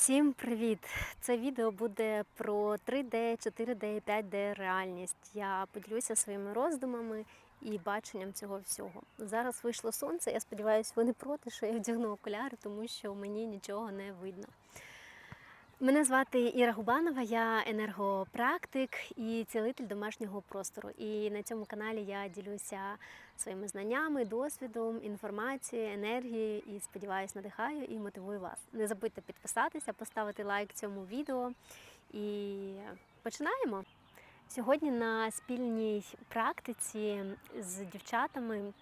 Всім привіт! Це відео буде про 3D, 4D і 5D реальність. Я поділюся своїми роздумами і баченням цього всього. Зараз вийшло сонце. Я сподіваюся, ви не проти, що я вдягну окуляри, тому що мені нічого не видно. Мене звати Іра Губанова, я енергопрактик і цілитель домашнього простору. І на цьому каналі я ділюся своїми знаннями, досвідом, інформацією, енергією і сподіваюсь, надихаю і мотивую вас. Не забудьте підписатися, поставити лайк цьому відео і починаємо. Сьогодні на спільній практиці з дівчатами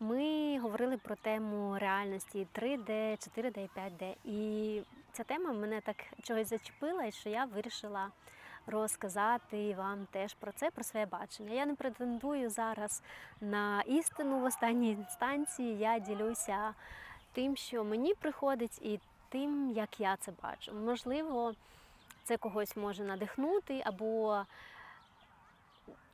ми говорили про тему реальності 3D, 4D і 5D. І ця тема мене так чогось зачепила, що я вирішила розказати вам теж про це, про своє бачення. Я не претендую зараз на істину в останній інстанції. Я ділюся тим, що мені приходить, і тим, як я це бачу. Можливо, це когось може надихнути або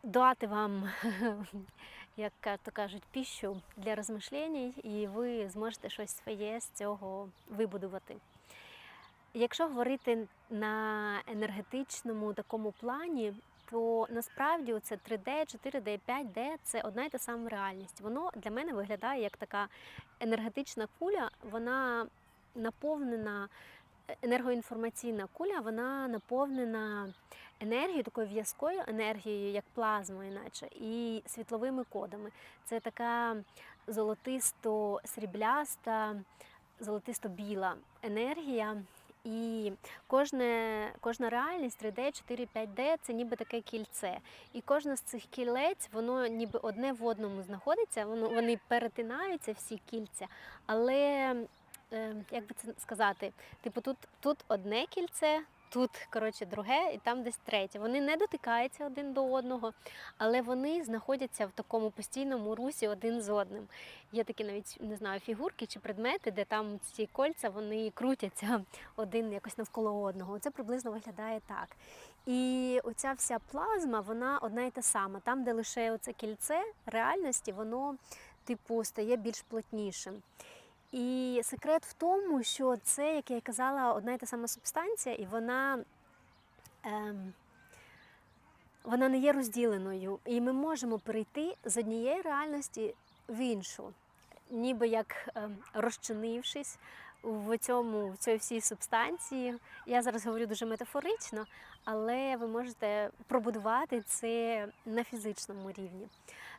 дати вам, як то кажуть, піщу для розмишлень, і ви зможете щось своє з цього вибудувати. Якщо говорити на енергетичному такому плані, то насправді це 3D, 4D, 5D це одна і та сама реальність. Воно для мене виглядає як така енергетична куля, вона наповнена енергоінформаційна куля, вона наповнена енергією, такою в'язкою енергією, як плазмою, наче, і світловими кодами. Це така золотисто-срібляста, золотисто-біла енергія. І кожне, кожна реальність 3D, 4, 5D це ніби таке кільце. І кожне з цих кілець, воно ніби одне в одному знаходиться, воно, вони перетинаються, всі кільця, але е, як би це сказати, типу, тут, тут одне кільце, тут коротше, друге, і там десь третє. Вони не дотикаються один до одного, але вони знаходяться в такому постійному русі один з одним. Є такі навіть не знаю, фігурки чи предмети, де там ці кольця вони крутяться один якось навколо одного. Це приблизно виглядає так. І оця вся плазма, вона одна і та сама. Там, де лише оце кільце реальності, воно типу стає більш плотнішим. І секрет в тому, що це, як я казала, одна і та сама субстанція, і вона ем, вона не є розділеною. І ми можемо перейти з однієї реальності в іншу, ніби як ем, розчинившись в цьому, в цій всій субстанції. Я зараз говорю дуже метафорично, але ви можете пробудувати це на фізичному рівні.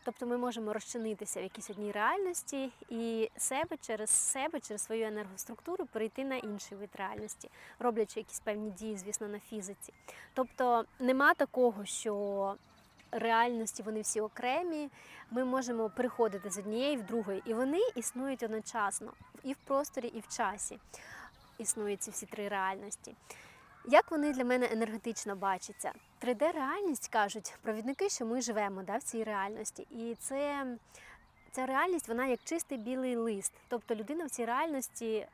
Тобто ми можемо розчинитися в якійсь одній реальності і себе через себе, через свою енергоструктуру перейти на інший вид реальності, роблячи якісь певні дії, звісно, на фізиці. Тобто нема такого, що реальності вони всі окремі. Ми можемо переходити з однієї в другої, і вони існують одночасно і в просторі, і в часі. Існують ці всі три реальності. Як вони для мене енергетично бачаться? 3D-реальність кажуть провідники, що ми живемо да, в цій реальності. І це, ця реальність вона як чистий білий лист. Тобто людина в цій реальності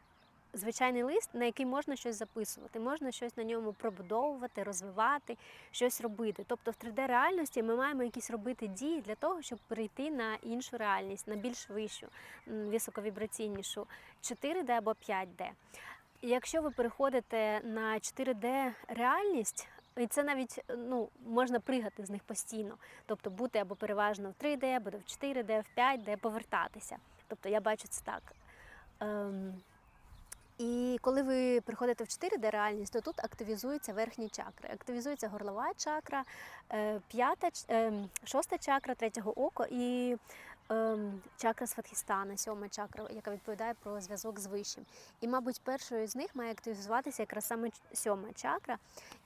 звичайний лист, на який можна щось записувати, можна щось на ньому пробудовувати, розвивати, щось робити. Тобто в 3D-реальності ми маємо якісь робити дії для того, щоб перейти на іншу реальність, на більш вищу, високовібраційнішу 4D або 5D. Якщо ви переходите на 4D реальність, і це навіть ну, можна пригати з них постійно, тобто бути або переважно в 3D, або в 4D, в 5D, повертатися. Тобто я бачу це так. Ем, і коли ви приходите в 4D реальність, то тут активізуються верхні чакри. Активізується горлова чакра, е, п'ята, ем, шоста чакра, третього око і ем, чакра Сватхістана, сьома чакра, яка відповідає про зв'язок з вищим. І, мабуть, першою з них має активізуватися якраз саме сьома чакра,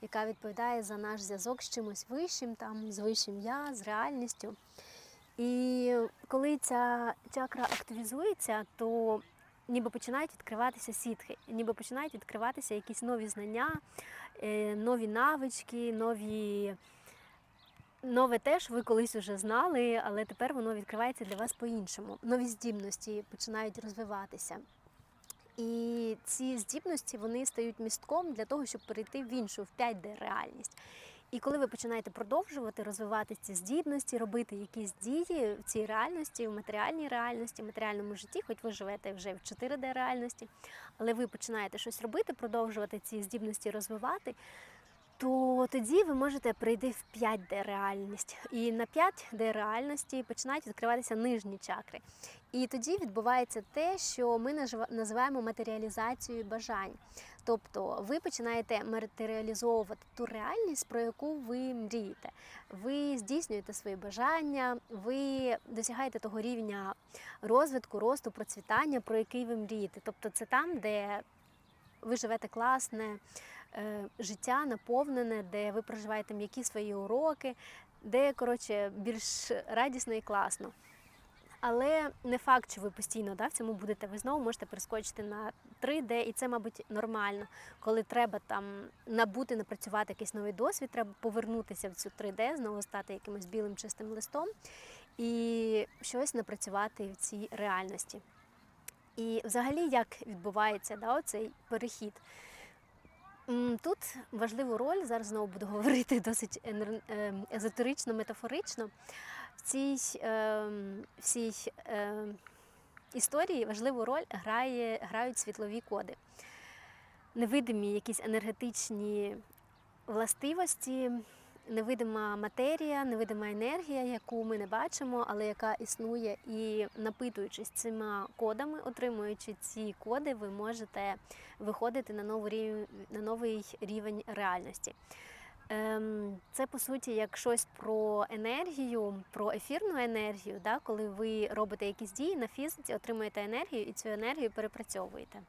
яка відповідає за наш зв'язок з чимось вищим, там, з вищим я, з реальністю. І коли ця чакра активізується, то ніби починають відкриватися сітхи, ніби починають відкриватися якісь нові знання, е, нові навички, нові. Нове теж ви колись вже знали, але тепер воно відкривається для вас по-іншому. Нові здібності починають розвиватися. І ці здібності вони стають містком для того, щоб перейти в іншу, в 5D реальність. І коли ви починаєте продовжувати розвивати ці здібності, робити якісь дії в цій реальності, в матеріальній реальності, в матеріальному житті, хоч ви живете вже в 4D реальності, але ви починаєте щось робити, продовжувати ці здібності розвивати, то тоді ви можете прийти в 5D реальність. І на 5D реальності починають відкриватися нижні чакри. І тоді відбувається те, що ми називаємо матеріалізацією бажань. Тобто ви починаєте матеріалізовувати ту реальність, про яку ви мрієте. Ви здійснюєте свої бажання, ви досягаєте того рівня розвитку, росту, процвітання, про який ви мрієте. Тобто це там, де ви живете класне е, життя, наповнене, де ви проживаєте м'які свої уроки, де коротше більш радісно і класно. Але не факт, що ви постійно да, в цьому будете. Ви знову можете перескочити на 3D, і це, мабуть, нормально. Коли треба там набути, напрацювати якийсь новий досвід, треба повернутися в цю 3D, знову стати якимось білим чистим листом і щось напрацювати в цій реальності. І взагалі, як відбувається да, оцей перехід? Тут важливу роль, зараз знову буду говорити досить ем, езотерично, метафорично. В цій ем, всій ем, історії важливу роль грає, грають світлові коди. Невидимі якісь енергетичні властивості, невидима матерія, невидима енергія, яку ми не бачимо, але яка існує. І напитуючись цими кодами, отримуючи ці коди, ви можете виходити на новий рівень, на новий рівень реальності. Ем, Це по суті як щось про енергію, про ефірну енергію, да? коли ви робите якісь дії на фізиці, отримуєте енергію і цю енергію перепрацьовуєте.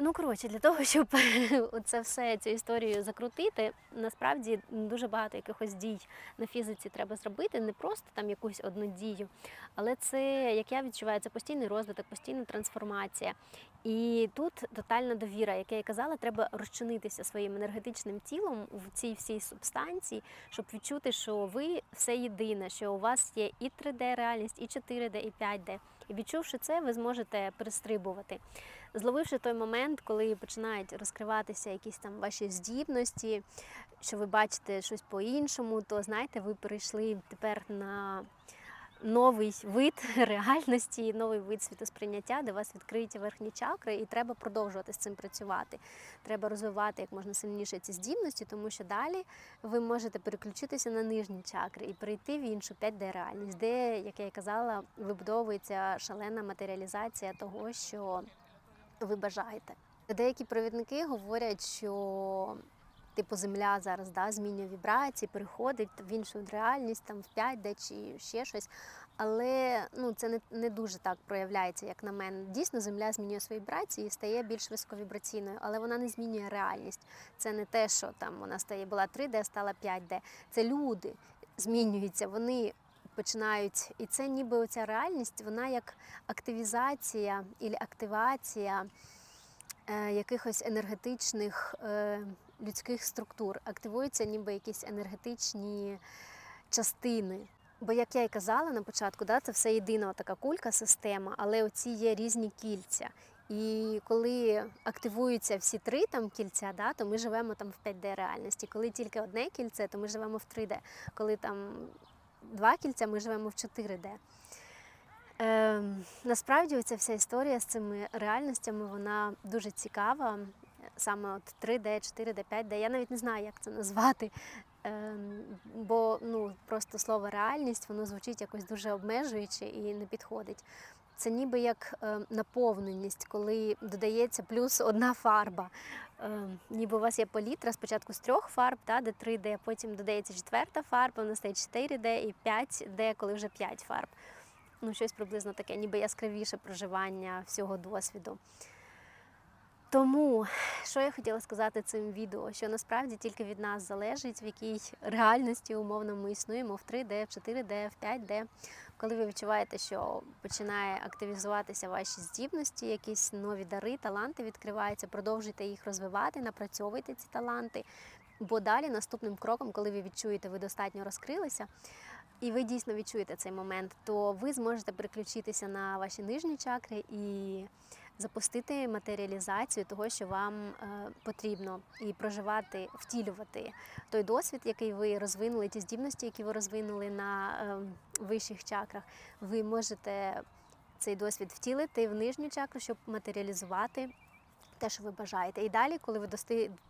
Ну, коротше, для того, щоб це все цю історію закрутити, насправді дуже багато якихось дій на фізиці треба зробити, не просто там якусь одну дію, але це, як я відчуваю, це постійний розвиток, постійна трансформація. І тут тотальна довіра, як я і казала, треба розчинитися своїм енергетичним тілом в цій всій субстанції, щоб відчути, що ви все єдине, що у вас є і 3D реальність, і 4D, і 5D. І відчувши це, ви зможете перестрибувати. Зловивши той момент, коли починають розкриватися якісь там ваші здібності, що ви бачите щось по-іншому, то знаєте, ви перейшли тепер на новий вид реальності, новий вид світосприйняття, де вас відкриті верхні чакри, і треба продовжувати з цим працювати. Треба розвивати як можна сильніше ці здібності, тому що далі ви можете переключитися на нижні чакри і перейти в іншу 5D реальність, де, як я і казала, вибудовується шалена матеріалізація того, що ви бажаєте. Деякі провідники говорять, що типу земля зараз да, змінює вібрації, переходить в іншу реальність, там в 5D чи ще щось. Але ну, це не, не дуже так проявляється, як на мене. Дійсно, земля змінює свої вібрації і стає більш високовібраційною, але вона не змінює реальність. Це не те, що там вона стає була 3D, стала 5D. Це люди змінюються, вони починають. І це ніби оця реальність, вона як активізація і активація е, якихось енергетичних е, людських структур. Активуються ніби якісь енергетичні частини. Бо, як я і казала на початку, да, це все єдина така кулька, система, але оці є різні кільця. І коли активуються всі три там кільця, да, то ми живемо там в 5D реальності. Коли тільки одне кільце, то ми живемо в 3D. Коли там два кільця, ми живемо в 4D. Ем, насправді ця вся історія з цими реальностями вона дуже цікава. Саме от 3D, 4D, 5D. Я навіть не знаю, як це назвати. Ем, бо ну, просто слово реальність воно звучить якось дуже обмежуюче і не підходить. Це ніби як е, наповненість, коли додається плюс одна фарба. Е, ніби у вас є палітра спочатку з трьох фарб, та, де 3D, потім додається четверта фарба, вона стає 4D і 5D, коли вже 5 фарб. Ну, щось приблизно таке, ніби яскравіше проживання всього досвіду. Тому, що я хотіла сказати цим відео, що насправді тільки від нас залежить, в якій реальності умовно ми існуємо в 3D, в 4D, в 5D. Коли ви відчуваєте, що починає активізуватися ваші здібності, якісь нові дари, таланти відкриваються, продовжуйте їх розвивати, напрацьовуйте ці таланти. Бо далі наступним кроком, коли ви відчуєте, ви достатньо розкрилися, і ви дійсно відчуєте цей момент, то ви зможете переключитися на ваші нижні чакри і запустити матеріалізацію того, що вам е, потрібно, і проживати, втілювати той досвід, який ви розвинули, ті здібності, які ви розвинули на е, вищих чакрах. Ви можете цей досвід втілити в нижню чакру, щоб матеріалізувати те, що ви бажаєте. І далі, коли ви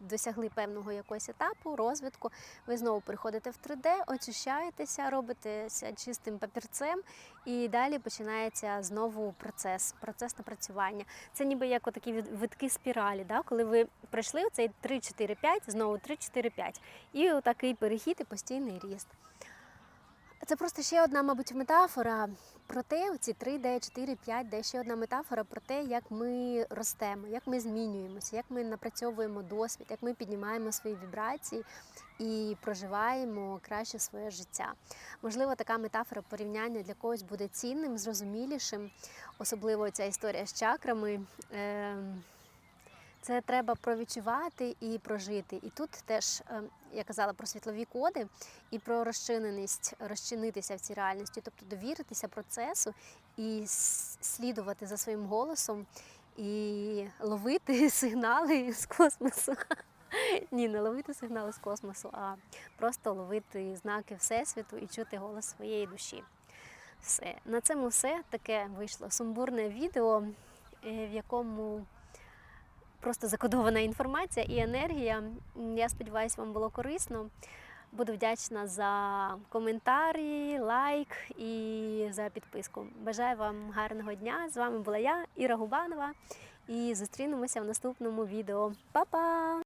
досягли певного якогось етапу розвитку, ви знову приходите в 3D, очищаєтеся, робитеся чистим папірцем, і далі починається знову процес, процес напрацювання. Це ніби як отакі від- витки спіралі, да? коли ви пройшли цей 3-4-5, знову 3-4-5. І отакий перехід і постійний ріст. Це просто ще одна, мабуть, метафора про те, оці 3D, 4, 5D, ще одна метафора про те, як ми ростемо, як ми змінюємося, як ми напрацьовуємо досвід, як ми піднімаємо свої вібрації і проживаємо краще своє життя. Можливо, така метафора порівняння для когось буде цінним, зрозумілішим, особливо ця історія з чакрами. Це треба провідчувати і прожити. І тут теж ем, я казала про світлові коди і про розчиненість, розчинитися в цій реальності, тобто довіритися процесу і слідувати за своїм голосом і ловити сигнали з космосу. Ні, не ловити сигнали з космосу, а просто ловити знаки Всесвіту і чути голос своєї душі. Все. На цьому все таке вийшло сумбурне відео, е, в якому просто закодована інформація і енергія. Я сподіваюся, вам було корисно. Буду вдячна за коментарі, лайк і за підписку. Бажаю вам гарного дня. З вами була я, Іра Губанова, і зустрінемося в наступному відео. Па-па!